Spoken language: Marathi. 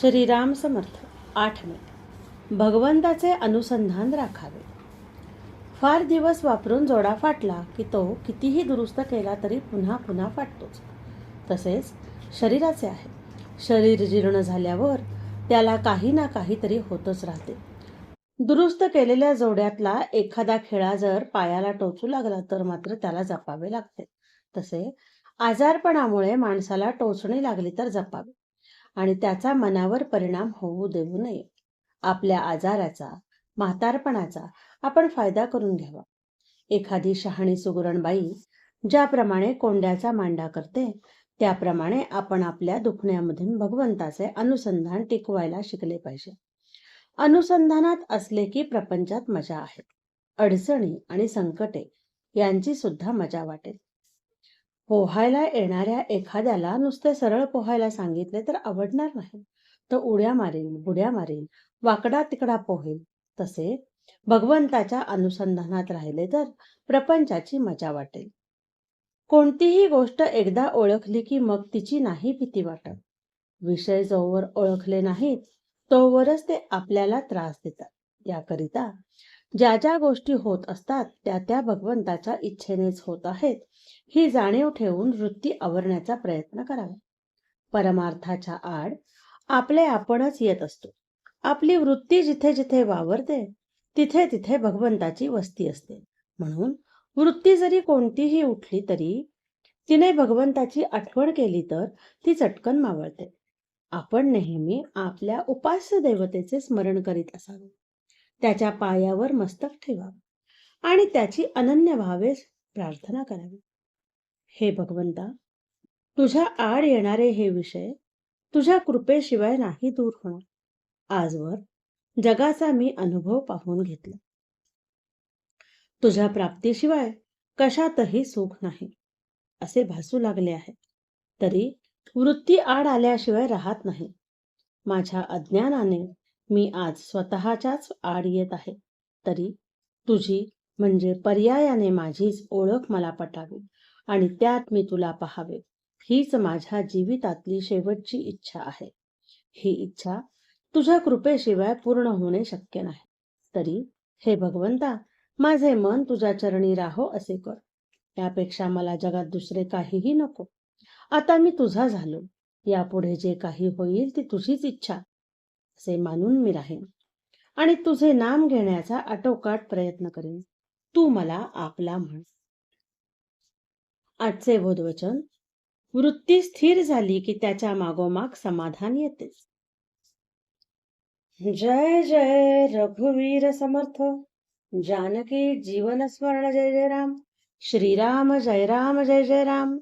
श्रीराम समर्थ आठ मे. भगवंताचे अनुसंधान राखावे. फार दिवस वापरून जोडा फाटला की तो कितीही दुरुस्त केला तरी पुन्हा पुन्हा फाटतोच. तसेच शरीराचे आहे. शरीर जीर्ण झाल्यावर त्याला काही ना काहीतरी होतच राहते. दुरुस्त केलेल्या जोड्यातला एखादा खेळा जर पायाला टोचू लागला तर मात्र त्याला जपावे लागते. तसे आजारपणामुळे माणसाला टोचणी लागली तर जपावे. आणि त्याचा मनावर परिणाम होऊ देऊ नये. आपल्या आजाराचा म्हातारपणाचा आपण फायदा करून घ्यावा. एखादी शहाणी सुगरणबाई ज्याप्रमाणे कोंड्याचा मांडा करते त्याप्रमाणे आपण आपल्या दुखण्यामधून भगवंताचे अनुसंधान टिकवायला शिकले पाहिजे. अनुसंधानात असले की प्रपंचात मजा आहे. अडचणी आणि संकटे यांची सुद्धा मजा वाटेल. पोहायला येणाऱ्या एखाद्याला नुसते सरळ पोहायला सांगितले तर आवडणार नाही. तर उड्या मारेल बुड्या मारेल वाकडा तिकडा पोहेल. तसे भगवंताच्या अनुसंधानात राहिले तर प्रपंचाची मजा वाटेल. कोणतीही गोष्ट एकदा ओळखली की मग तिची नाही भीती वाटत. विषय जोवर ओळखले नाहीत तोवरच ते आपल्याला त्रास देतात. याकरिता ज्या ज्या गोष्टी होत असतात त्या त्या भगवंताच्या इच्छेनेच होत आहेत. ही जाणीव ठेवून वृत्ती आवरण्याचा प्रयत्न करावा. परमार्थाच्या आड आपले आपणच येत असतो. आपली वृत्ती जिथे जिथे वावरते तिथे तिथे भगवंताची वस्ती असते. म्हणून वृत्ती जरी कोणतीही उठली तरी तिने भगवंताची आठवण केली तर ती चटकन मावळते. आपण नेहमी आपल्या उपास्य देवतेचे स्मरण करीत असावे. त्याच्या पायावर मस्तक ठेवावं आणि त्याची अनन्य भावे प्रार्थना करावी. हे भगवंता तुझ्या आड येणारे हे विषय तुझ्या कृपेशिवाय नाही दूर होणार. आजवर जगाचा मी अनुभव पाहून घेतला. तुझ्या प्राप्तीशिवाय कशातही सुख नाही असे भासू लागले आहे. तरी वृत्ती आड आल्याशिवाय राहत नाही. माझ्या अज्ञानाने मी आज स्वतःच्याच आड येत आहे. तरी तुझी म्हणजे पर्यायाने माझीच ओळख मला पटावी आणि त्यात मी तुला पाहावे. हीच माझ्या जीवितातली शेवटची इच्छा आहे. ही इच्छा तुझ्या कृपेशिवाय पूर्ण होणे शक्य नाही. तरी हे भगवंता माझे मन तुझ्या चरणी राहो असे कर. यापेक्षा मला जगात दुसरे काहीही नको. आता मी तुझा झालो. यापुढे जे काही होईल ती तुझीच इच्छा. असे मानून मी राहीन. आणि तुझे नाम घेण्याचा आटोकाट प्रयत्न करेन. तू मला आपला म्हण. आजचे बोधवचन. वृत्ती स्थिर झाली की त्याच्या मागोमाग समाधान येतेच जय जय रघुवीर समर्थ. जानकी जीवन स्मरण जय जय राम. श्रीराम जय राम जय जय राम.